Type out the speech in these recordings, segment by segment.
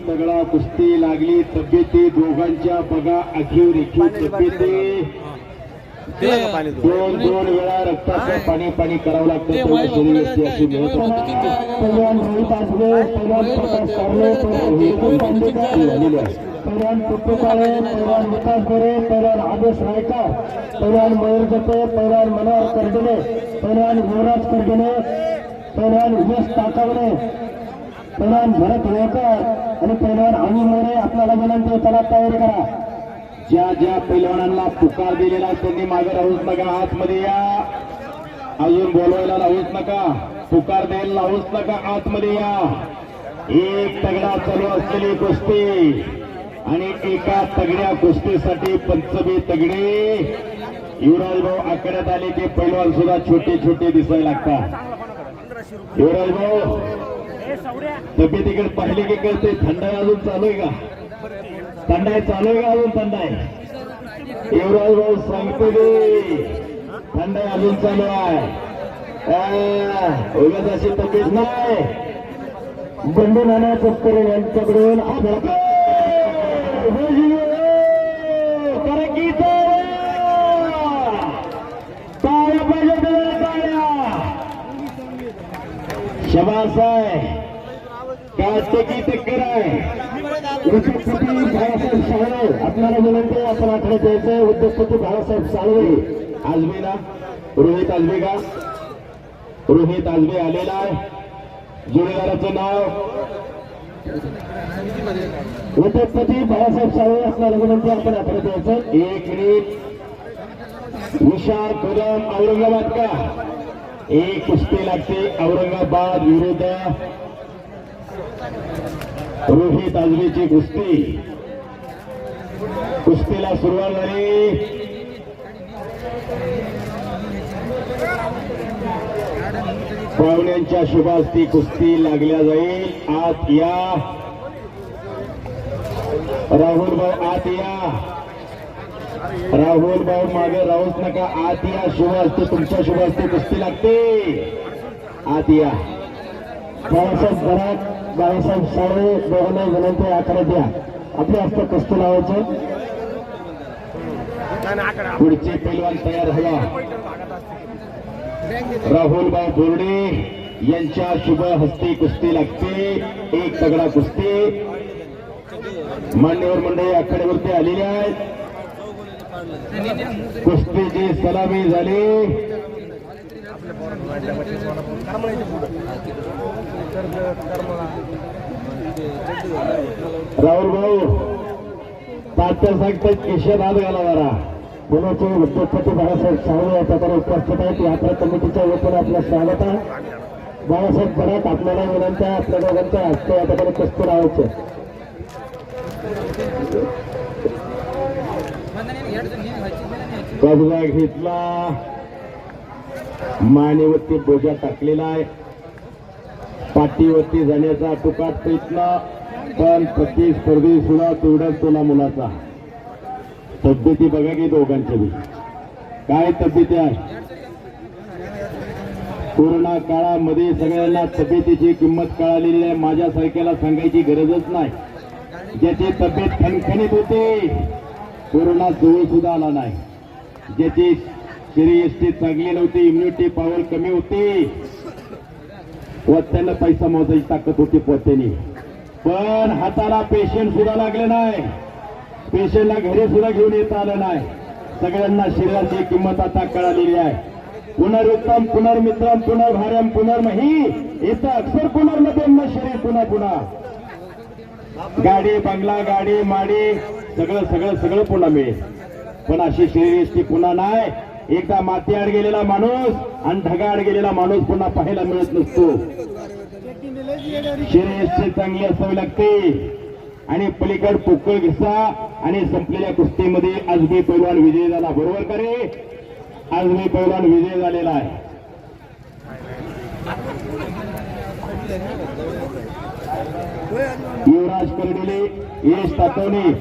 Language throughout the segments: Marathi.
तगडा कुस्ती लागली तब्येती दोघांच्या बघा अखीव रेखीव तब्येती दोन दोन वेळा रक्ताचं पाणी पाणी करावं लागतं झालेली आहे पहिलवान काळे पहिलवान विकास गोरे पहिलवान आदेश रायकर पहिलवान मयूर जपे पहिलवान मनोहर कर्डिले पहिलवान युवराज कर्डिले पहिलवान यश ताकवणे पहिलवान भरत होळकर आणि पहिलवान अनिल मोरे आपल्याला विनंती आहे, चला करा. ज्या ज्या पैलवानांना पुकार दिलेला त्यांनी मागे राहूच नका. आतमध्ये या. अजून बोलवायला लावूच नका. पुकार द्यायला लावूच नका. आतमध्ये या. एक तगडा चालू असलेली कुस्ती. आणि एका तगड्या कुस्तीसाठी पंचमी तगडे. युवराज भाऊ आकड्यात आले की पैलवान सुद्धा छोटे छोटे दिसायला लागतात. युवराज भाऊ तिकडे पाहिले की कळते थंड अजून चालू आहे का? थंडाई चालू आहे का अजून थंडाय युवराज भाऊ सांगतो रे थंड अजून चालू आहे. उगाच अशी तब्येत नाही. बंडू नाना तस्करे यांच्याकडून आपल्याला शबास आहे काय टक्कर आहे. उद्योगपती बाळासाहेब साळवे आपल्याला विनंती आहे, आपण आकडे द्यायचंय उद्योगपती बाळासाहेब साळवे आजबे रोहित आजबे का रोहित आजबे आलेला आहे. जोडीदाराचं नाव. उद्योगपती बाळासाहेब साळवे आपल्याला विनंती आपण आठवण द्यायचं एक मिनिट. विशाल कदम औरंगाबाद का? एक कुस्ती लागते. औरंगाबाद विरुद्ध रोही आजबेची कुस्ती. कुस्तीला सुरुवात झाली. पाहुण्यांच्या शुभास्ती कुस्ती लागल्या जाईल. आत या. राहुल भाऊ आत या. राहुल भाऊ मागे राहूच नका. आत या. शुभ तुमच्या शुभ कुस्ती लागते. आत या. बाळासाहेब बराट बाळासाहेब साळवे दोघांना विनंती आकडे द्या. आपले हस्त कुस्ती लावायचं. पुढचे पैलवान तयार हवा. राहुल बोर्डे यांच्या शुभ हस्ती कुस्ती लागते. एक तगडा कुस्ती. मान्यवर मंडळी आखाड्यावरती आलेले आहेत. कुस्तीची सलामी झाली. राहुल भाऊ तात्या सांगतात किशोर हात घाला जरा पुण्याचे उद्योगपती बाळासाहेब साळवे या प्रकारे उपस्थित आहेत. यात्रा कमिटीच्या वतीने आपलं स्वागत आहे. बाळासाहेब बराट आपल्याला विनंती आहे आपल्या दोघांच्या हस्ते या प्रकारे कुस्ती राहायचे. कब्जा घेतला मानेवरती बोजा टाकलेला आहे. पाठीवरती जाण्याचा टुकाट प्रयत्न पण प्रतिस्पर्धी सुद्धा तेवढाच तोला मुलाचा. तब्येती बघा की दोघांच्या बी. काय तब्येती आहे? कोरोना काळामध्ये सगळ्यांना तब्येतीची किंमत कळालेली आहे. माझ्यासारख्याला सांगायची गरजच नाही. ज्याची तब्येत खणखणीत होते कोरोना जवळ सुद्धा आला नाही. ज्याची शरीर चांगली नव्हती इम्युनिटी पॉवर कमी होती. व त्यांना पैसा मोजायची ताकद होती पोत्याने. पण हाताला पेशंट सुद्धा लागले नाही. पेशंटला घरी सुद्धा घेऊन येता आलं नाही. सगळ्यांना शरीराची किंमत आता कळालेली आहे. पुनरुत्तम पुनर्मित्रम पुनर्भार्यम पुनर्मही इथं अक्षर पुनर्मध्यम शरीर पुन्हा पुन्हा. गाडी बंगला गाडी माडी सगळं सगळं सगळं पुन्हा मिळेल. पण अशी शरीर पुन्हा नाही. एकदा माती आड गेलेला माणूस आणि ढगाआड गेलेला माणूस पुन्हा पाहायला मिळत नसतो. शरीर चांगली असावी लागते. आणि पलीकड पोकळ घिसा आणि संपलेल्या कुस्तीमध्ये आजबी पैलवान विजय झाला. बरोबर का रे? आजबी पैलवान विजय झालेला आहे. युवराज कर्डिले यश तातवणे.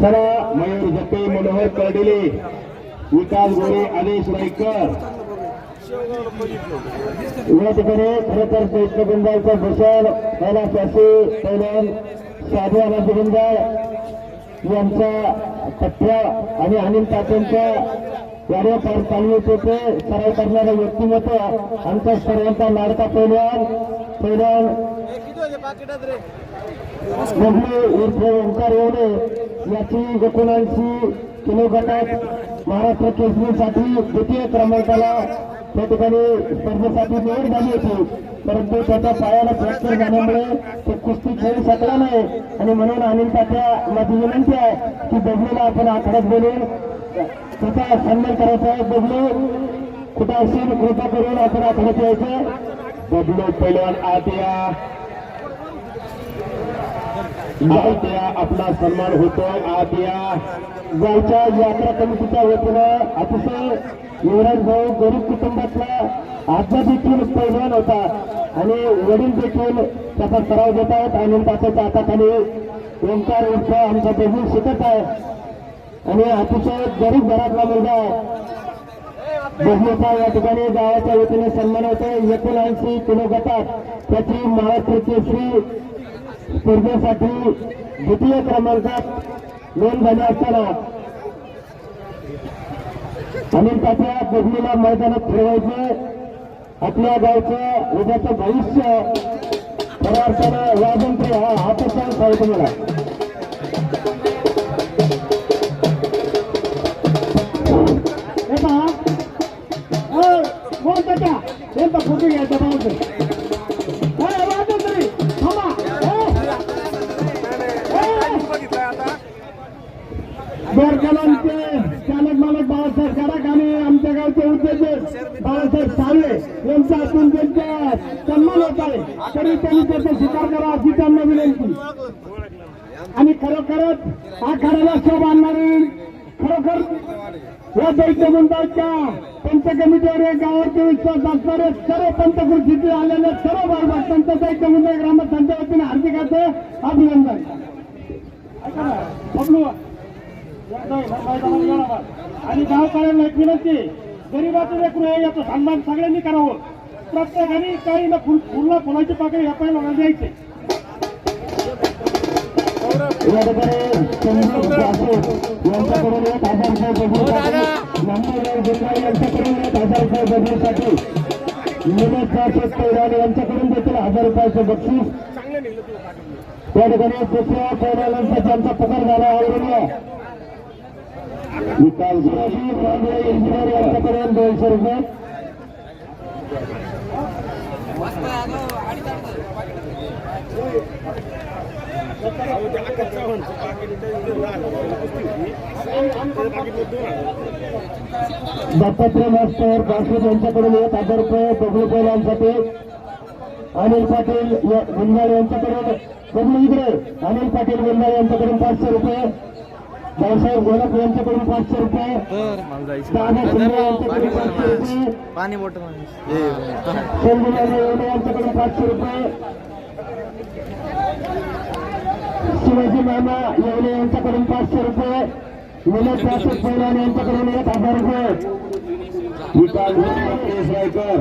सर्व मयूर जपे मनोहर कर्डिले. विकास गोरे आदेश रायकर या ठिकाणी खरोखर दैत्य गुंजाळचा भूषण कैलास वासी कैलान साधू अनाथ गुंडाळ यांचा पठ्या आणि अनिल पाटणच्या गाड्या पार चालू होते. सराव करणारं व्यक्तिमत्व आमच्या सर्वांचा लाडका पैलवान पैलवान बबलू उर्फ ओंकार येवले याची एकोणऐंशी किलो गटात महाराष्ट्र केसरीसाठी द्वितीय क्रमांकाला त्या ठिकाणी स्पर्धेसाठी निवड झाली होती. परंतु त्याच्या पायाला फ्रॅक्चर झाल्यामुळे तो कुस्ती खेळू शकला नाही. आणि म्हणून अनिल तात्या माझी विनंती आहे की बबलूला आपण आखाड्यात बोलून त्याचा सन्मान करायचा आहे. बबलू कुठं असेल कृपा करून आपण आखाड्यात यायचं. बघलो पैलवान आत या आत या आपला सन्मान होतोय. आज या गावच्या यात्रा कमिटीच्या वतीनं अतिशय युवराज भाऊ गरीब कुटुंबातला आजचा देखील पैलवान होता. आणि वडील देखील त्याचा सराव देत आहेत. आणि त्याच्या हाताखाली ओंकार उर्फ आमचा बबू शिकत आहे. आणि अतिशय गरीब घरातला मुलगा बहिणीचा या ठिकाणी गावाच्या वतीने सन्मान होतोय. एकोणऐंशी किलो गटात त्याची महाराष्ट्र श्री स्पर्धेसाठी द्वितीय क्रमांकात नोंद झाली असताना अनिल तात्या बबलीला मैदानात ठेवायचे आपल्या गावचं उद्याचं भविष्य खऱ्या अर्थानं वाजंत्री हा हातच आहे तुम्हाला. हे पहा. अ, कोण त्याच्या फोटो घ्यायचा पाहिजे यांचा आपण त्यांचा सन्मान होत आहे. तरी त्यांनी त्याचा स्वीकार करा अशी त्यांना विनंती. आणि खरोखरच हा खऱ्याला शोभ आणणारी खरोखर या दैत्य मंडळाच्या पंच कमिटीवर या गावाचे विश्वास असणारे सर्व पंचकृषीचे आलेले सर्व भागभक्तांचं दैत्य मंडळ ग्रामस्थांच्या वतीने हार्दिकाचं अभिनंदन. आणि गावकऱ्यांना एक विनंती. गरीबाचं लेकरू आहे याचं सन्मान सगळ्यांनी करावं. प्रत्येकाने काही ना फुल फुलला फुलाची पाकळी या पहिला द्यायचे. यांच्याकडून एक हजार रुपये यांच्याकडून एक हजार रुपये देखील हजार रुपयाचं बक्षीस त्या ठिकाणी दुसऱ्या आमचा पगार झाला आवडून विकास दोनशे रुपये. दत्तात्रय मास्टर बासुद यांच्याकडून एक हजार रुपये बबलू पैलांसाठी अनिल पाटील या- यांच्याकडून बबलू इकडे. अनिल पाटील गुंजाळ यांच्याकडून पाचशे रुपये. भाऊसाहेब गोलप यांच्याकडून पाचशे रुपये. दादा शिंदे यांच्याकडून पाचशे रुपये. पाणी येवले यांच्याकडून पाचशे रुपये. शिवाजी मामा येवले यांच्याकडून पाचशे रुपये. निलेश जाधव पैलवान यांच्याकडून एक हजार रुपये. विकास रायकर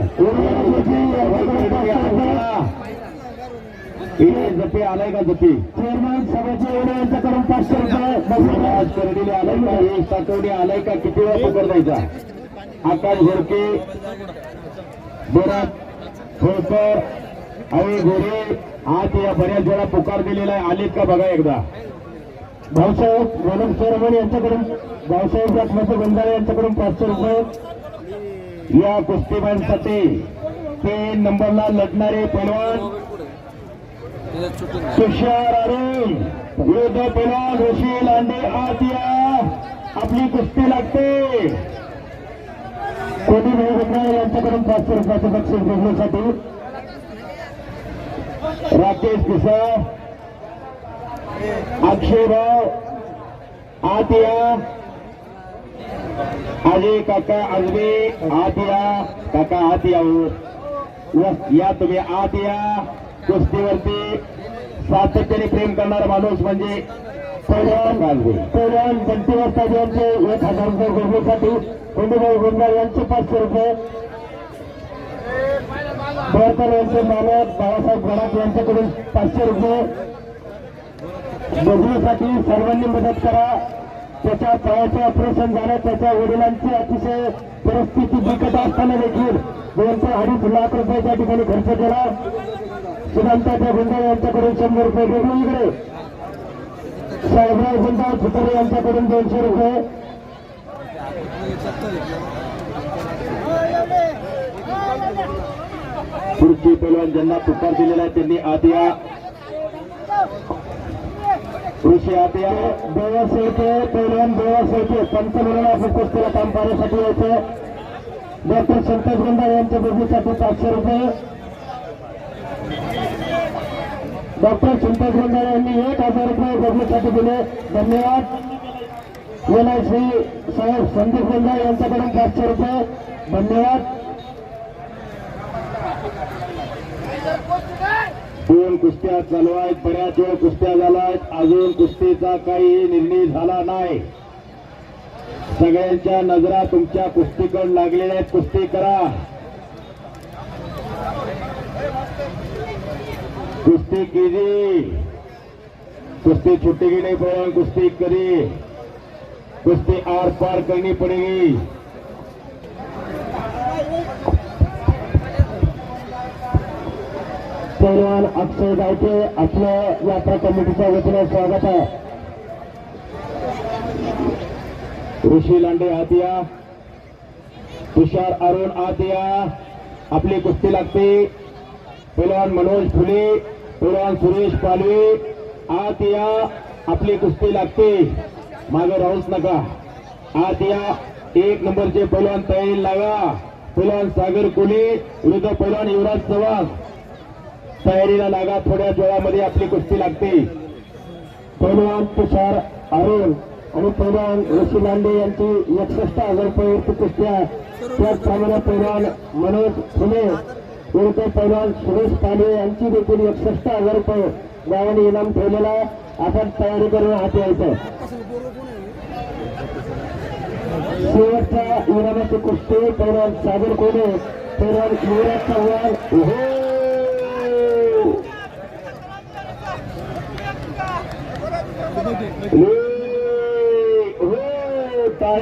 जपे आलाय का जपे। चेअरमॅन सभाजी येवले यांच्याकडून पाचशे रुपये आलाय का हे सातवडी आलाय का किती वेळा पकड द्यायचा आकाश घोडके बोरात होळकर आई गोरे आज या बऱ्याच वेळा पुकार दिलेला आहे. आलेत का बघा एकदा? भाऊसाहेब गोलम चेअरमॅन यांच्याकडून भाऊसाहेब रत्नाचे बंधारे यांच्याकडून पाचशे रुपये. या कुस्तीबांसाठी तीन नंबरला लढणारे पैलवान तुषार अरुण, विरुद्ध पैलवान ऋषी लांडे आत या आपली राकेश पिसा अक्षयराव आत या अजय काका आजबे आत या काका आत या हो. या तुम्ही आत या कुस्तीवरती सातत्याने प्रेम करणारा माणूस म्हणजे पैलवान पैलवान बंटीवर यांचे एक हजार रुपये बघण्यासाठी कोंडूभाऊ गुंडाळ यांचे पाचशे रुपये. खरतर यांचे मालक बाळासाहेब गडाख यांच्याकडून पाचशे रुपये. बघण्यासाठी सर्वांनी मदत करा. त्याच्या पायाचे ऑपरेशन झालं त्याच्या वडिलांची अतिशय परिस्थिती बिकट असताना देखील दोन ते अडीच लाख रुपये त्या ठिकाणी खर्च केला. सुदांताच्या गुंडा यांच्याकडून शंभर रुपये वेगळी इकडे. साहेबराव गुंडा फुटरे यांच्याकडून दोनशे रुपये. पुढची पैलवान ज्यांना पुकार दिलेला आहे त्यांनी आदिया. ऋषी आदिया देवा शेळके पैलवान देवा शेळके पंच म्हणून आपण कुस्तीला काम पाहण्यासाठी यायचं. डॉक्टर संतोष गुंडा यांच्या बघूसाठी पाचशे रुपये. डॉक्टर संतोष गुंडा यांनी एक हजार रुपये बघूसाठी दिले. धन्यवाद. एल आय सी साहेब संदीप गुंडा यांच्याकडून पाचशे रुपये. धन्यवाद. दोन कुस्त्या चालू आहेत. बऱ्याच वेळ कुस्त्या झाल्या आहेत अजून कुस्तीचा काही निर्णय झाला नाही. सगळ्यांच्या नजरा तुमच्या कुस्तीकडून लागलेल्या आहेत. कुस्ती करा. कुस्ती कीजिए कुस्ती छुटेगी नहीं पड़ेगी कुस्ती करी. कुस्ती आर पार करनी पड़ेगी पैलवान अक्षय गायके आपल्या यात्रा कमिटीच्या वतीने स्वागत आहे. ऋषी लांडे आतिया तुषार अरुण आतिया आपली कुस्ती लागते. पैलवान मनोज फुले. पैलवान सुरेश पालवे या आपली कुस्ती लागते. मागे राहूच नका. आत या एक नंबरचे पैलवान तयारी लागा. पैलवान सागर कोले विरुद्ध पैलवान युवराज चव्हाण. तयारीला लागा थोड्या वेळामध्ये आपली कुस्ती लागते. पैलवान तुषार अरुण आणि पैलवान ऋषी लांडे यांची एकसष्ट हजार रुपये कुस्त्या त्याचप्रमाणे पैलवान मनोज फुले विरुद्ध पैलवान सुरेश पाले यांची देखील एकसष्ट हज़ार रुपये गावाने इनाम ठेवलेला. आपण तयारी करून हाती यायचं शेवटच्या इनामाची कुस्ती पैलवान सागर कोले पैलवान युवराज चव्हाण! हो टाळ